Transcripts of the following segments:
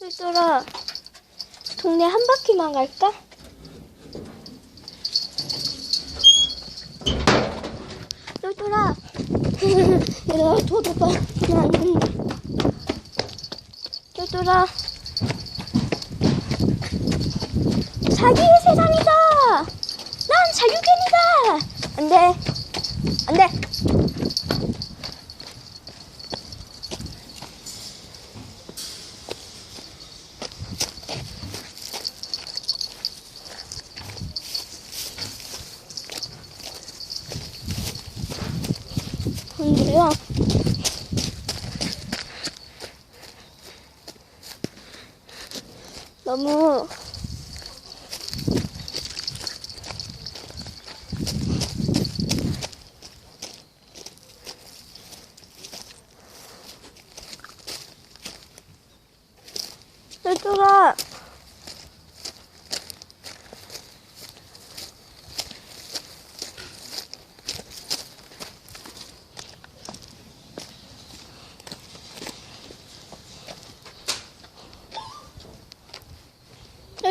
똘똘아, 동네 한 바퀴만 갈까? 똘똘아, 얘들아, 도도봐. 안 된다. 똘똘아, 자기의 세상이다! 난 자유견이다! 안 돼. 안 돼. 근데요. 너무 똘똘아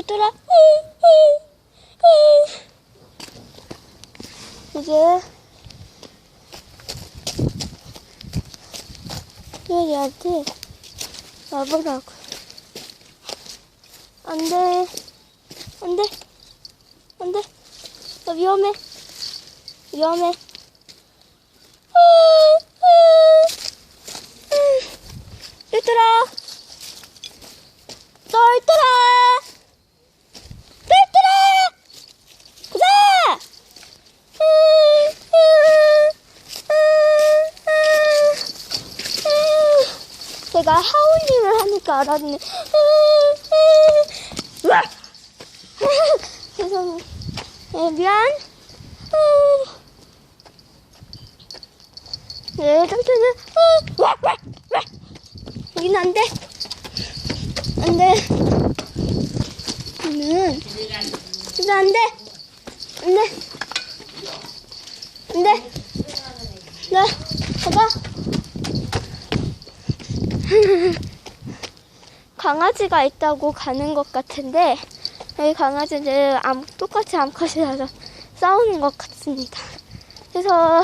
똘똘아 이제 얘한테 와보라고 안돼 안돼 안돼 너 위험해 위험해 똘똘아 똘똘아 똘똘아 가자 제가 하울링을 하니까 알았네 으악! 죄송해 네, 미안 네, 깜짝이야 여기는 안 돼. 안 돼. 여기는, 여기 안 돼. 안 돼. 안 돼. 나, 가봐. 강아지가 있다고 가는 것 같은데, 여기 강아지들 암, 똑같이 암컷이라서 싸우는 것 같습니다. 그래서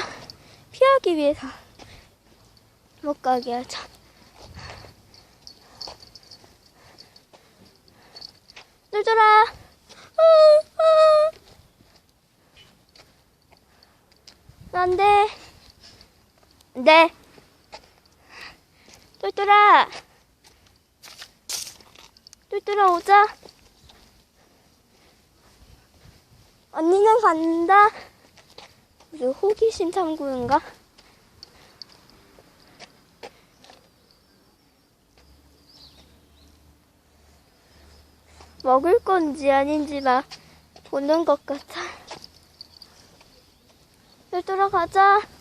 피하기 위해서 못 가게 하자. 똘똘아. 안 돼. 안 돼. 똘똘아. 똘똘아 오자. 언니는 간다. 무슨 호기심 탐구인가? 먹을 건지 아닌지 막 보는 것 같아. 똘똘아 가자.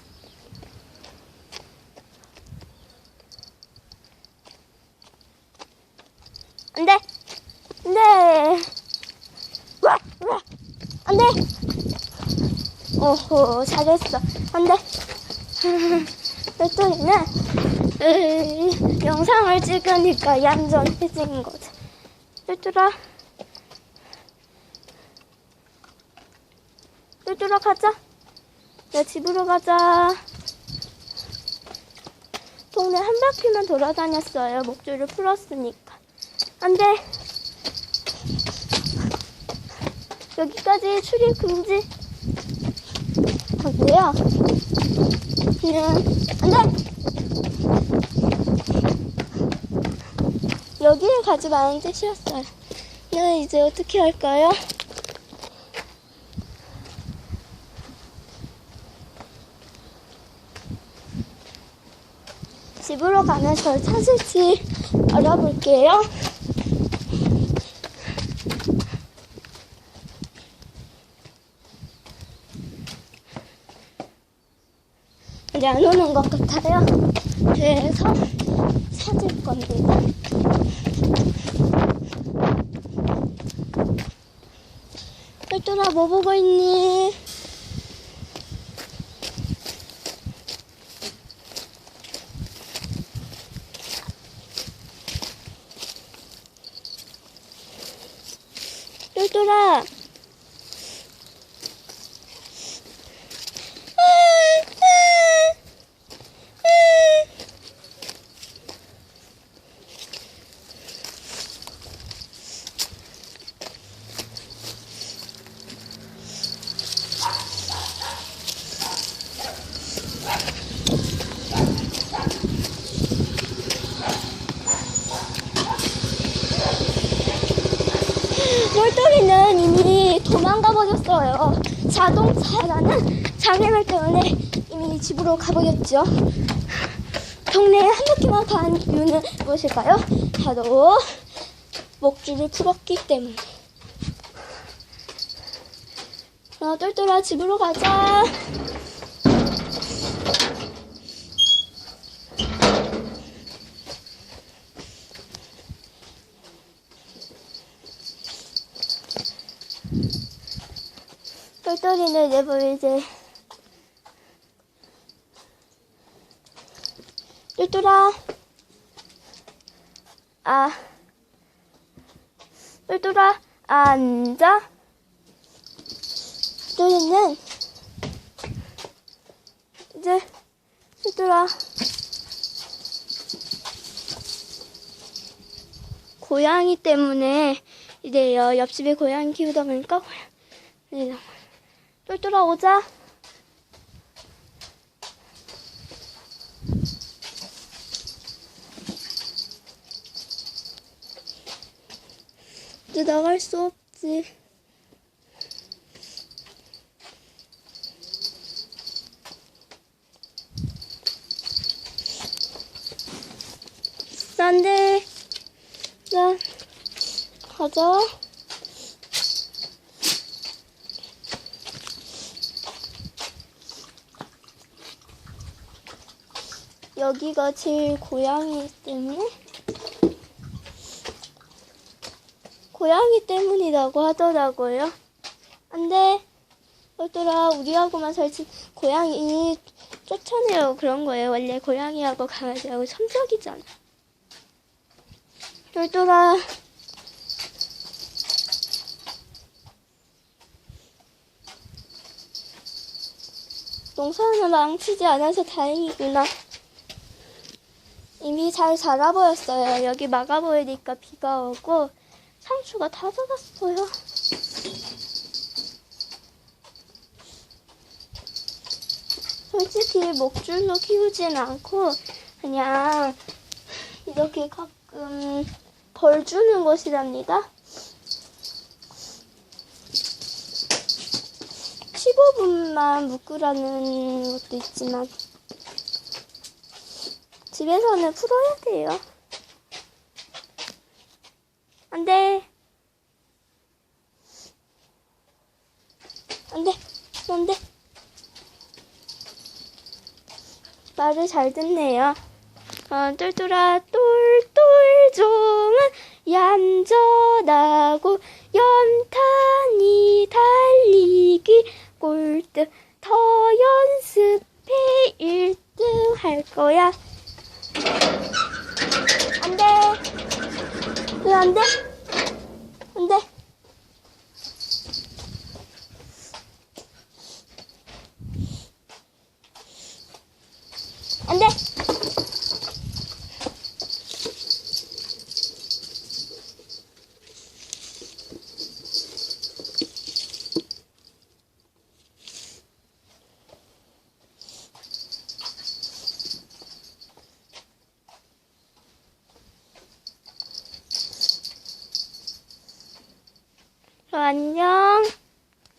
안 돼. 안 돼. 와, 와. 안 돼. 오호, 잘했어. 안 돼. 똘똘이는 으, 영상을 찍으니까 얌전해진 거지. 똘똘아. 똘똘아 가자. 내 집으로 가자. 동네 한 바퀴만 돌아다녔어요. 목줄을 풀었으니까. 안 돼. 여기까지 출입 금지. 어디요? 그냥, 안 돼! 여기를 가지 마는 뜻이었어요. 네, 이제 어떻게 할까요? 집으로 가면 절 찾을지 알아볼게요. 잘 안 오는 것 같아요. 그래서 찾을 겁니다. 혈돌아, 뭐 보고 있니? 똘똘아 똘똘이는 이미 도망가 버렸어요. 자동차라는 장애물 때문에 이미 집으로 가버렸죠. 동네에 한 바퀴만 간 이유는 무엇일까요? 바로 목줄을 풀었기 때문에. 아, 똘똘아 집으로 가자. 똘똘이는 내버 이제 똘똘아. 아. 똘똘아 앉아. 똘똘이는 이제 똘똘아. 고양이 때문에 이래요 옆집에 고양이 키우다 보니까 고양이 똘똘아 오자. 이제 나갈 수 없지. 안 돼. 자, 가자. 여기가 제일 고양이 때문에 고양이 때문이라고 하더라고요. 안돼, 얘들아 우리하고만 살지 고양이 쫓아내요 그런 거예요. 원래 고양이하고 강아지하고 천적이잖아. 얘들아 농사는 망치지 않아서 다행이구나. 이미 잘 자라버렸어요. 여기 막아버리니까 비가 오고 상추가 다 자랐어요. 솔직히 목줄로 키우진 않고 그냥 이렇게 가끔 벌 주는 것이랍니다. 15분만 묶으라는 것도 있지만 집에서는 풀어야 돼요. 안 돼. 안 돼. 안 돼. 말을 잘 듣네요. 어, 똘똘아, 똘똘 종은 얌전하고 염탄이 달리기 꼴등 더 연습해 1등 할 거야. 안 돼. 왜 안 돼? 안 돼. 안 돼. 안녕.